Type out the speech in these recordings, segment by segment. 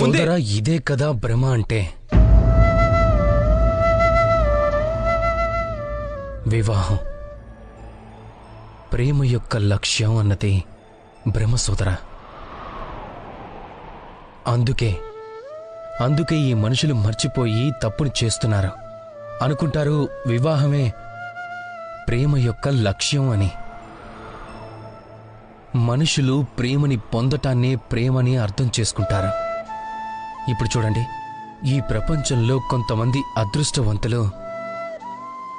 ముందే సోదరా ఇదే కదా భ్రమ అంటే. వివాహం. ప్రేమ యొక్క లక్ష్యం అన్నది భ్రమ సోదరా. అందుకే అందుకే ఈ మనుషులు మర్చిపోయి తప్పుని చేస్తున్నారు. అనుకుంటారు వివాహమే ప్రేమ యొక్క లక్ష్యం అని. మనుషులు ప్రేమని పొందటాన్నే ప్రేమని అర్థం చేసుకుంటారు. ఇప్పుడు చూడండి. ఈ ప్రపంచంలో కొంతమంది అదృష్టవంతులు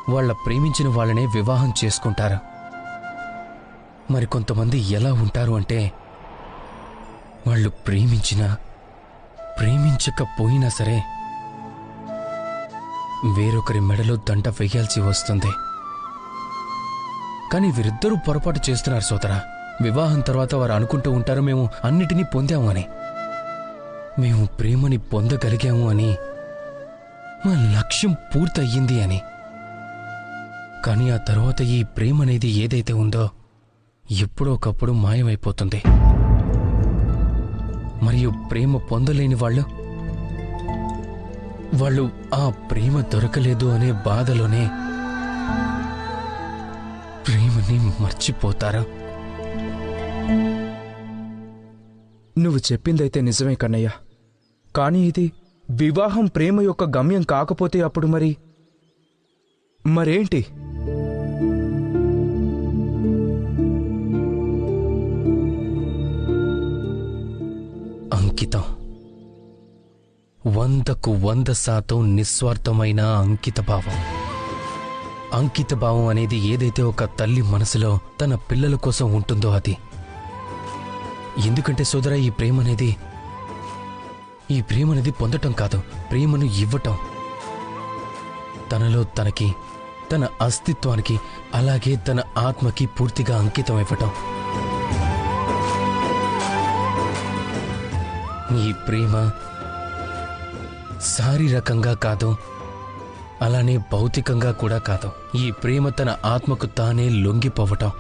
వాళ్ళ ప్రేమించిన వాళ్ళనే వివాహం చేసుకుంటారు. మరి కొంతమంది ఎలా ఉంటారు అంటే వాళ్ళు ప్రేమించినా ప్రేమించకపోయినా సరే వేరొకరి మెడలో దండ వేయాల్సి వస్తుంది. కానీ వీరిద్దరూ పొరపాటు చేస్తున్నారు సోదరా. వివాహం తర్వాత వారు అనుకుంటూ ఉంటారు మేము అన్నిటినీ పొందాము అని. మేము ప్రేమని పొందగలిగాము అని. మా లక్ష్యం పూర్తయింది అని. కానీ ఆ తర్వాత ఈ ప్రేమ అనేది ఏదైతే ఉందో ఎప్పుడో ఒకప్పుడు మాయమైపోతుంది. మరియు ప్రేమ పొందలేని వాళ్ళు వాళ్ళు ఆ ప్రేమ దొరకలేదు అనే బాధలోనే ప్రేమని మర్చిపోతారు. నువ్వు చెప్పిందైతే నిజమే కన్నయ్య. కానీ ఇది వివాహం ప్రేమ యొక్క గమ్యం కాకపోతే అప్పుడు మరి? మరేంటి? అంకితం. వందకు వంద శాతం నిస్వార్థమైన అంకిత భావం. అంకిత భావం అనేది ఏదైతే ఒక తల్లి మనసులో తన పిల్లల కోసం ఉంటుందో అది. ఎందుకంటే సోదరా ఈ ప్రేమ అనేది ఈ ప్రేమ అనేది పొందటం కాదు. ప్రేమను ఇవ్వటం. తనలో తనకి తన అస్తిత్వానికి అలాగే తన ఆత్మకి పూర్తిగా అంకితం ఇవ్వటం ఈ ప్రేమ శారీరకంగా కాదు అలానే భౌతికంగా కూడా కాదు. ఈ ప్రేమ తన ఆత్మకు తానే లొంగిపోవటం.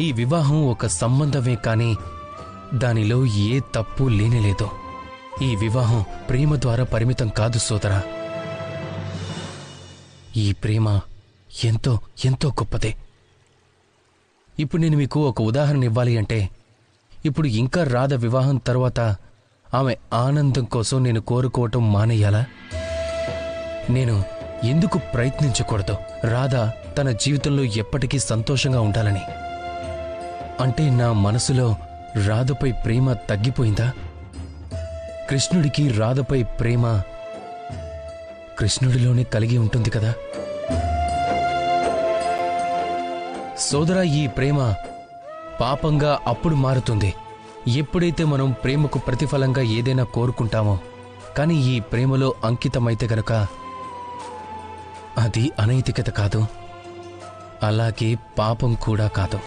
ఈ వివాహం ఒక సంబంధమే కానీ దానిలో ఏ తప్పు లేనేలేదు. ఈ వివాహం ప్రేమ ద్వారా పరిమితం కాదు సోదరా. ఈ ప్రేమ ఎంతో ఎంతో గొప్పదే. ఇప్పుడు నేను మీకు ఒక ఉదాహరణ ఇవ్వాలి అంటే ఇప్పుడు ఇంకా రాధ వివాహం తర్వాత ఆమె ఆనందం కోసం నేను కోరుకోవటం మానేయాలా? నేను ఎందుకు ప్రయత్నించకూడదు? రాధ తన జీవితంలో ఎప్పటికీ సంతోషంగా ఉండాలని. అంటే నా మనసులో రాధపై ప్రేమ తగ్గిపోయిందా? కృష్ణుడికి రాధపై ప్రేమ కృష్ణుడిలోనే కలిగి ఉంటుంది కదా? సోదరా ఈ ప్రేమ పాపంగా అప్పుడు మారుతుంది. ఎప్పుడైతే మనం ప్రేమకు ప్రతిఫలంగా ఏదైనా కోరుకుంటామో కానీ ఈ ప్రేమలో అంకితమైతే గనక అది అనైతికత కాదు. అలాగే పాపం కూడా కాదు.